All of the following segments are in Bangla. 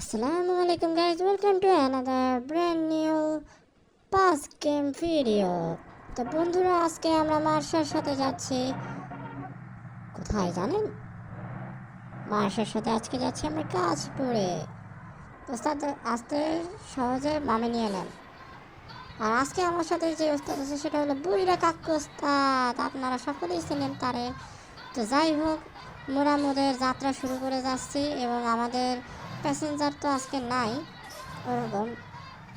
Assalamu alaikum guys, welcome to another brand new pass game video. তো বন্ধুরা আজকে আমরা মার্শার সাথে যাচ্ছি। কোথায় জানেন? মার্শার সাথে আজকে যাচ্ছি আমরা কাজপুরে ওস্তাদ আসতে সহজে মামে নিয়ে নেন। আর আজকে আমার সাথে যে ওস্তাদ আছে সেটা হলো বুড়িরা কাকু ওস্তাদ। আপনারা সকলেই ছিলেন তারে। তো যাই হোক মোরা মোদের যাত্রা শুরু করে যাচ্ছি এবং আমাদের প্যাসেঞ্জার তো আজকে নাই ওরকম।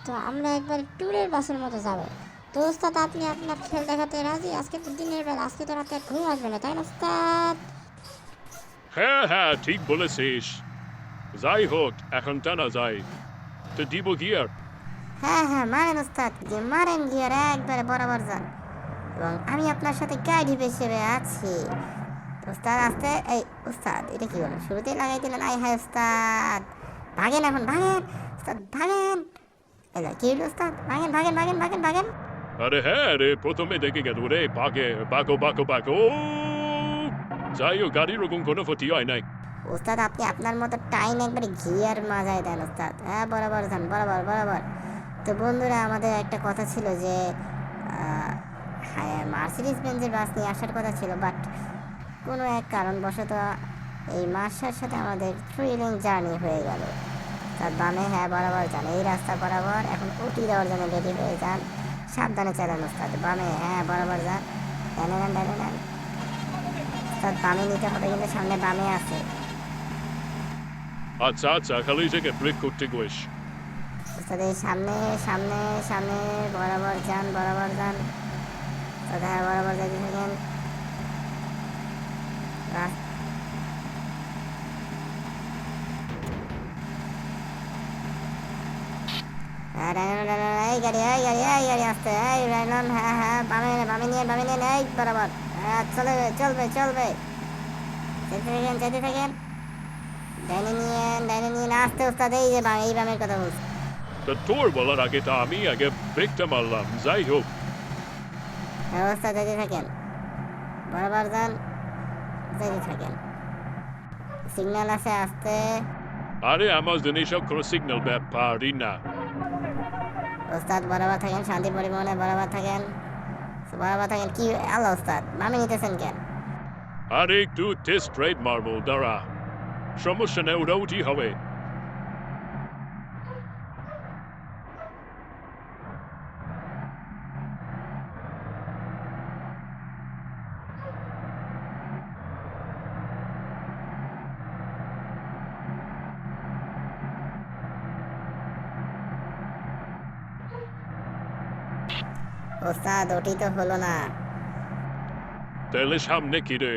তো আমরা একবার ট্যুরের বাসের মতো যাব। তো ওস্তাদ আপনি আপনার খেল দেখাতে রাজি? আজকে তো দিনের বেলা আজকে তো রাতে ঘুম আসবে না তাই না ওস্তাদ? হ্যাঁ হ্যাঁ ঠিক বলেছিস। যাই হোক এখন টানা যায়। তো দিব গিয়ার? হ্যাঁ হ্যাঁ মারেন ওস্তাদ। যে মারেন গিয়ার একবারে বরাবর যান। এবং আমি আপনার সাথে গাইড হিসেবে আছি ওস্তাদ আসতে এই ওস্তাদ এটা কি হলো শুরুতেই লাগাই দিলেন আই হাই ওস্তাদ ভাগেন এখন ভাগেন ওস্তাদ ভাগেন এলো কি হলো ওস্তাদ ভাগেন ভাগেন ভাগেন ভাগেন ভাগেন আরে হ্যাঁ রে প্রথমে দেখে গেল রে বাকে বাকো বাকো বাকো যাই হোক গাড়ির ওরকম কোনো ক্ষতি হয় নাই ওস্তাদ আপনি আপনার মতো টাইম একবারে গিয়ার মাজায় দেন ওস্তাদ হ্যাঁ বরাবর যান বরাবর বরাবর তো বন্ধুরা আমাদের একটা কথা ছিল যে মার্সিডিস বেঞ্জের বাস নিয়ে আসার কথা ছিল বাট কোনো এক কারণবশত এই মার্শার সাথে আমাদের থ্রিলিং জার্নি হয়ে গেল। তার বামে হ্যাঁ বরাবর যান। এই রাস্তা বরাবর এখন উটি দেওয়ার জন্য রেডি হয়ে যান। সাবধানে চালান ওস্তাদ বামে হ্যাঁ বরাবর যান। ডানে নেন ডানে নেন। ওস্তাদ বামে নিতে হবে কিন্তু সামনে বামে আছে। আচ্ছা আচ্ছা খালি থেকে ব্রেক করতে গেছ ওস্তাদ এই সামনে সামনে সামনে বরাবর যান বরাবর যান। ওস্তাদ হ্যাঁ বরাবর থাকেন বরাবর হ্যাঁ চলবে চলবে চলবে যেতে থাকেন যেতে থাকেন ডাইনে নিয়ে ডাইনে নিয়ে আসতে ওস্তাদ এই যে এই বামের কথা বলছি তা আমি আগে ব্রেকটা মারলাম যাই হোক ব্যবস্থা যেতে থাকেন বরাবর যান। যেতে থাকেন। সিগন্যাল আছে আসতে। আরে আমার জন্য সব কোনো সিগন্যাল ব্যাপারই না। ওস্তাদ বরাবর থাকেন শান্তি পরিবহনে বরাবর থাকেন। বরাবর থাকেন কি আল্লাহ ওস্তাদ মামি নিতেছেন কেন? আরে একটু টেস্ট রাইড মারবো দাঁড়া। সমস্যা নেই ওটা উঠি হবে। ওস্তাদ ওটি তো হলো না। তাহলে সামনে কি রে?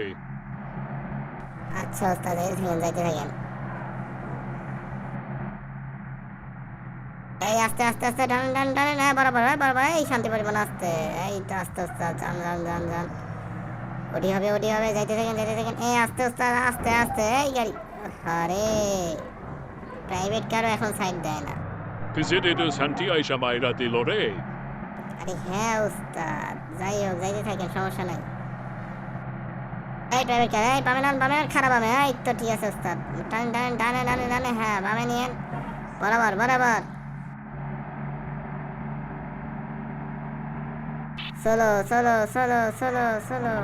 আচ্ছা ওস্তাদ এই থাকেন যাইতে থাকেন। এই আস্তে আস্তে আস্তে ডান ডান ডান হ্যাঁ বরাবর হ্যাঁ বরাবর এই শান্তি পরিবহন আসতে এই তো আস্তে ওস্তাদ যান যান যান যান। ওটি হবে ওটি হবে যাইতে থাকেন যাইতে থাকেন। এই আস্তে ওস্তাদ আস্তে আস্তে এই গাড়ি। আরে প্রাইভেট কারও এখন সাইড দেয় না। কিসের এটা শান্তি আইসা মাইরা দিল রে? আরে হ্যাঁ উস্তাদ। যাই হোক, যাইতে থাকেন, সমস্যা নাই। এই প্রাইভেট কার এই বামে নান, বামে খারাপ এই তো ঠিক আছে টান ডানে ডানে ডানে হ্যাঁ বামে নিয়েন। বরাবর বরাবর। চলো চলো চলো চলো চলো।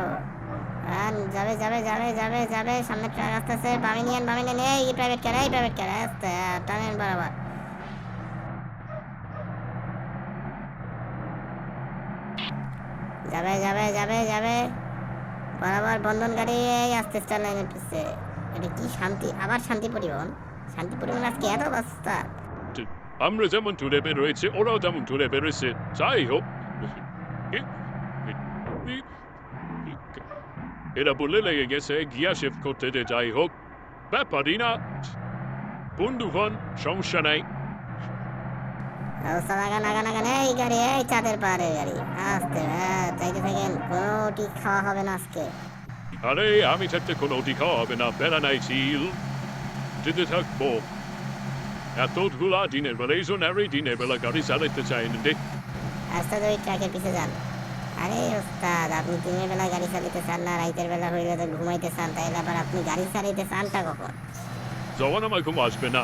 যাবে যাবে যাবে যাবে যাবে। সামনে ট্রাক আসতেছে। বামে নিয়েন বামে নিয়েন। এই প্রাইভেট কার এই প্রাইভেট কার আসতে, টানেন বরাবর। যাবে যাবে যাবে যাবে। বরাবর বন্ধন গাড়ি আসতে লাইনের পিছে এটা কি শান্তি? আবার শান্তি পরিবহন? শান্তি পরিবহন আজকে এত অবস্থা আমরা যেমন টুরে বেরোয়েছি, ওরাও যেমন টুরে বেরোয়েছে। যাই হোক। এরা বলে লেগে গেছে, গিয়া শিফট করতে যাই হোক। ব্যাপারই না। বন্ধুগণ, সমস্যা নাই। লাগান লাগান লাগান এই গাড়ি এই চাঁদের পাহাড়ের গাড়ি। আসতে হ্যাঁ যাইতে থাকেন কোনো টি খাওয়া হবে না আজকে। আরে আমি থাকতে কোনো অতি খাওয়া হবে না বেড়া নাই চিল যেতে থাকব। এতগুলা দিনের বেলা এই জন্য আরে দিনের বেলা গাড়ি চালাতে চাই না। দেখ আস্তে ওই ট্রাকের পিছে যান। আরে ওস্তাদ আপনি দিনের বেলা গাড়ি চালাতে চান না রাইতের বেলা হইলে তো ঘুমাইতে চান তাইলে আবার আপনি গাড়ি চালাইতে চানটা কখন? যখন আমার ঘুম আসবে না।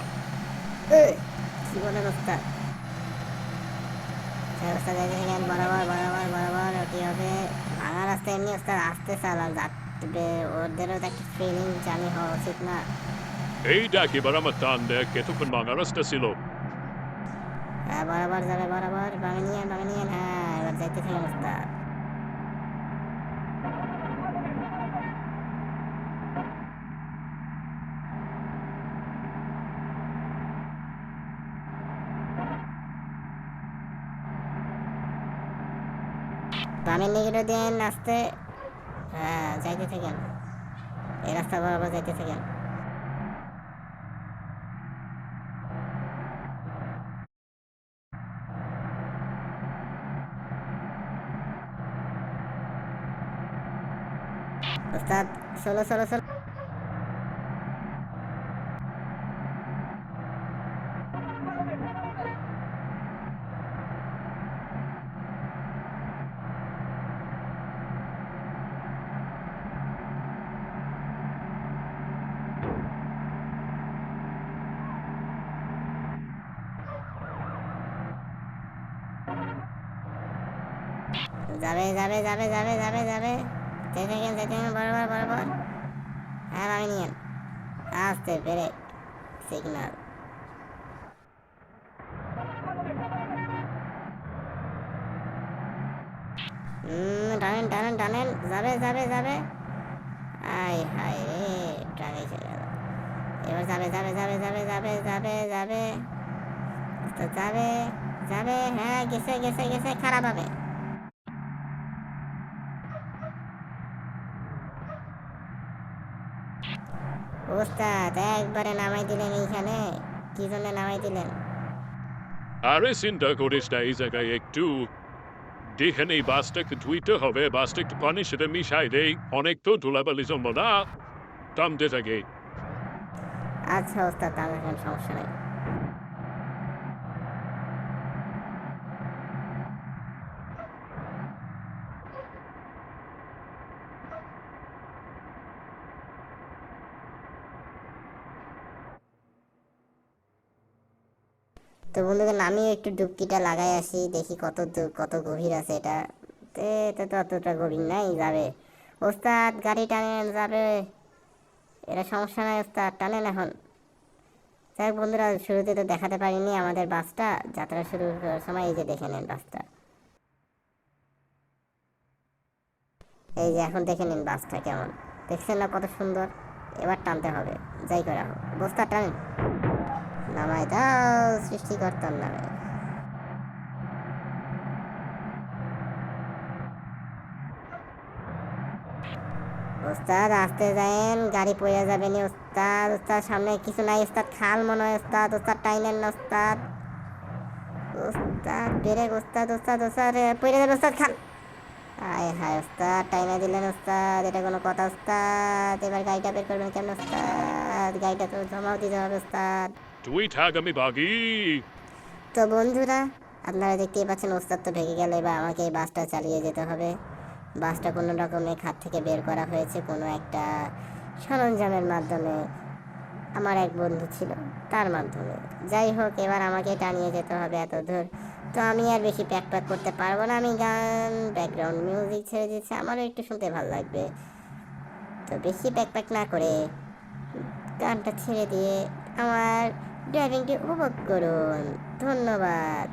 কি বলেন ওস্তাদ? ওস্তাদ যাইতে বরাবর বরাবর বরাবর ওটি হবে ভাঙা রাস্তা এমনি ওস্তাদ আসতে চালান যাত্রী ওদেরও তো একটা ফিলিং জানি হওয়া উচিত না। এই দেখ এবার আমার টান দেখ এতক্ষণ ভাঙা রাস্তা ছিল। হ্যাঁ বরাবর যাবে বরাবর। বামে নিয়ে হ্যাঁ এবার যাইতে ওস্তাদ বামের নিকটে দেন আসতে হ্যাঁ যাইতে থাকেন। এই রাস্তা বরাবর যাইতে থাকেন। ওস্তাদ ষোলো ষোলো ষোলো যাবে যাবে যাবে যাবে যাবে যাবে যেতে গেন যেতে গেন বরাবর বরাবর হ্যাঁ আমি নিয়েন আসতে পেরে সিগনাল টানেন টানেন টানেন যাবে যাবে যাবে আই হাই রে ট্রাকে চলে গেল এবার যাবে যাবে যাবে যাবে যাবে যাবে যাবে তো যাবে যাবে হ্যাঁ গেছে গেছে গেছে খারাপ হবে ওস্তাদ একবারে নামাই দিলেন এইখানে। কি জন্য নামাই দিলেন? আরে চিন্তা করিস না এই জায়গায় একটু দেখে নেই বাসটাকে ধুইতে হবে বাসটা একটু পানির সাথে মিশাই দেই অনেক তো ধুলাবালি জমবো না। টামতে থাকে। আচ্ছা ওস্তাদ তাহলে কোনো সমস্যা নেই। তো বন্ধুগণ আমি একটু ডুবকিটা লাগাই আসি, দেখি কত কত গভীর আছে এটা। তে অতটা গভীর নাই, যাবে। ওস্তাদ, গাড়ি টানেন, যাবে। এটা সমস্যা নাই, ওস্তাদ, টানেন এখন। যাই বন্ধুরা, শুরুতে তো দেখাতে পারিনি আমাদের বাসটা, যাত্রা শুরু করার সময় এই যে দেখে নেন বাসটা। এই যে এখন দেখে নিন বাসটা কেমন। দেখছেন না কত সুন্দর? এবার টানতে হবে, যাই করা হোক। বস্তা টানেন। নামাই দাও, সৃষ্টিকর্তার নামে। ওস্তাদ, আসতে যায়েন, গাড়ি পড়ে যাবে নি, ওস্তাদ। ওস্তাদ, সামনে কিছু নাই, ওস্তাদ, খাল মনে হয়, ওস্তাদ। ওস্তাদ টাইনেন না, ওস্তাদ। ওস্তাদ, বেরেক, ওস্তাদ ওস্তাদ ওস্তাদ পড়ে যাবে, ওস্তাদ, খাল। আয় হায়, ওস্তাদ টাইনে দিলেন, ওস্তাদ। এটা কোনো কথা, ওস্তাদ। এবার গাড়িটা বের করবেন কেমন, ওস্তাদ? গাড়িটা তো জমাও দিতে হবে, ওস্তাদ। তুই থাক আমি তো বন্ধুরা, আপনারা দেখতেই পাচ্ছেন ওস্তাদ তো ভেঙে গেলে বা আমাকে এই বাসটা চালিয়ে যেতে হবে। বাসটা কোনো রকমে খাত থেকে বের করা হয়েছে, কোনো একটা সরঞ্জামের মাধ্যমে। আমার এক বন্ধু ছিল, তার মাধ্যমে। যাই হোক, এবার আমাকে টানিয়ে যেতে হবে এত দূর। তো আমি আর বেশি প্যাক প্যাক করতে পারব না, আমি গান ব্যাকগ্রাউন্ড মিউজিক ছেড়ে দিচ্ছি, আমারও একটু শুনতে ভালো লাগবে। তো বেশি প্যাক প্যাক না করে গানটা ছেড়ে দিয়ে আমার ড্রাইভিংটি উপভোগ করুন ধন্যবাদ।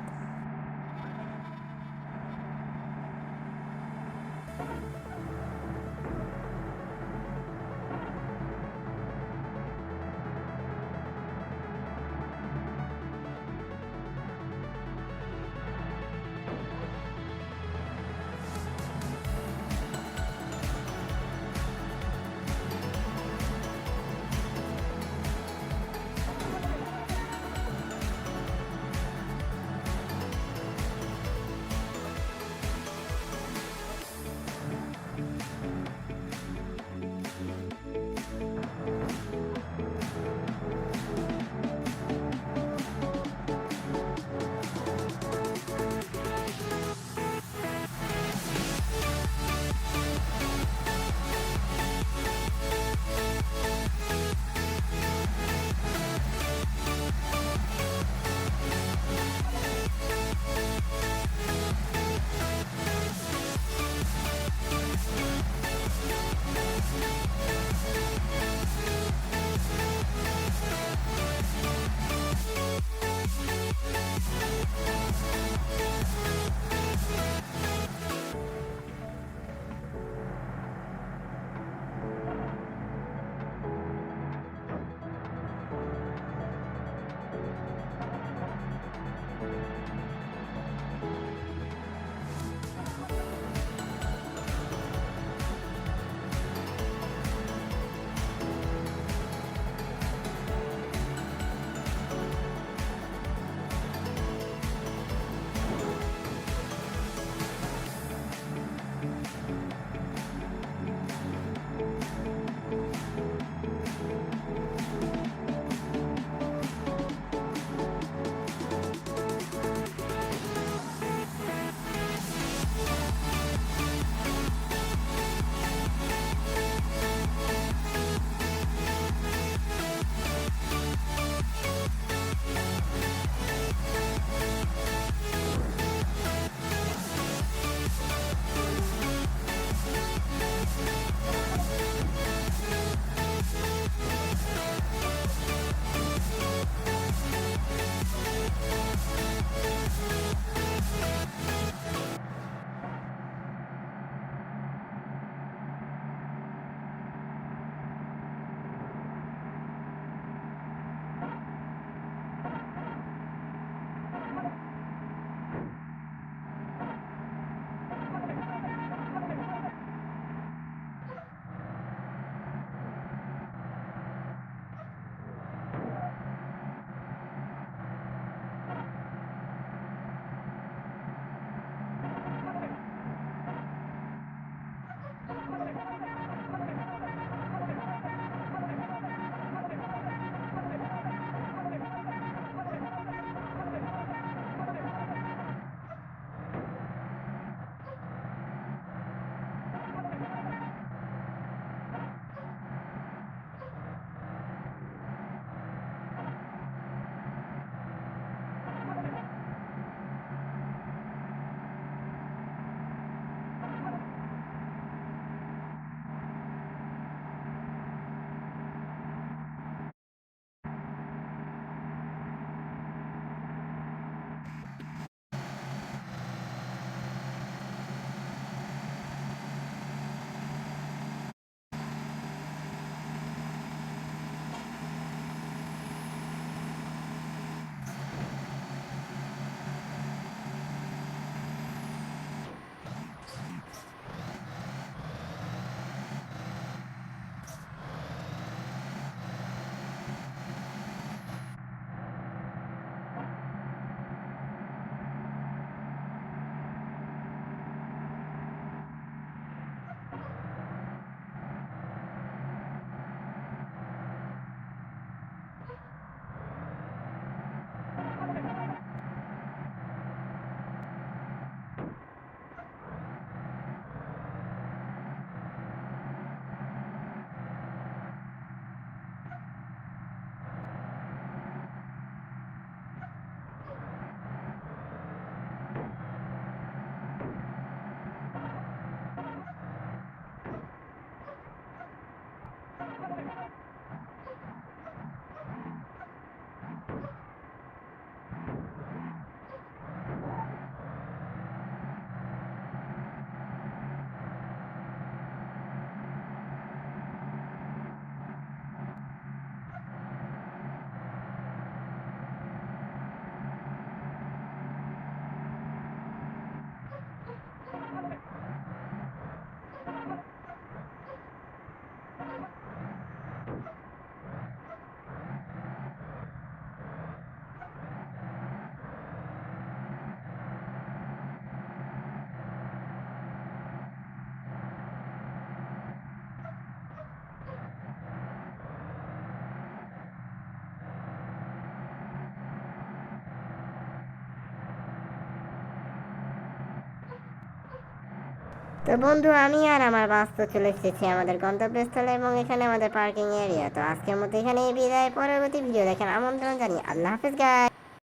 তো বন্ধু, আমি আর আমার বাস তো চলে এসেছি আমাদের গন্তব্যস্থলে এবং এখানে আমাদের পার্কিং এরিয়া। তো আজকের মতো এখানে বিদায়, পরবর্তী ভিডিও দেখেন আমন্ত্রণ জানি আল্লাহ হাফিজ গাই